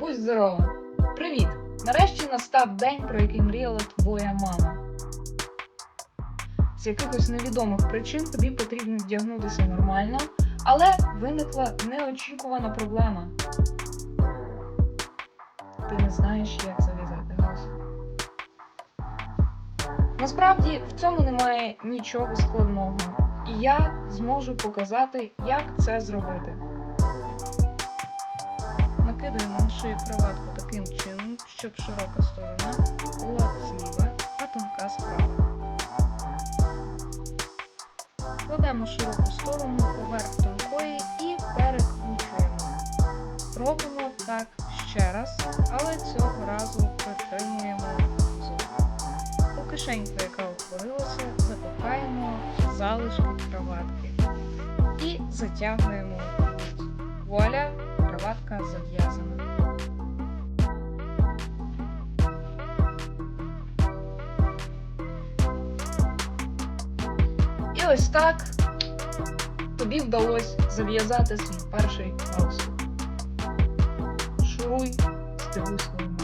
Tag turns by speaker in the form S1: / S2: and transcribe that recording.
S1: Будь здорова! Привіт! Нарешті настав день, про який мріяла твоя мама. З якихось невідомих причин тобі потрібно вдягнутися нормально, але виникла неочікувана проблема. Ти не знаєш, як зав'язати галстук. Насправді в цьому немає нічого складного, і я зможу показати, як це зробити. Щоб широка сторона була зліва, а тонка справа. Кладемо широку сторону поверх тонкої і перекручуємо. Робимо так ще раз, але цього разу притримуємо зуб. У кишеньку, яка утворилася, запихаємо залишки кроватки і затягуємо. Вуаля, кроватка зав'язана. Ось так тобі вдалося зав'язати свій перший галстук. Шуруй, стигуй свого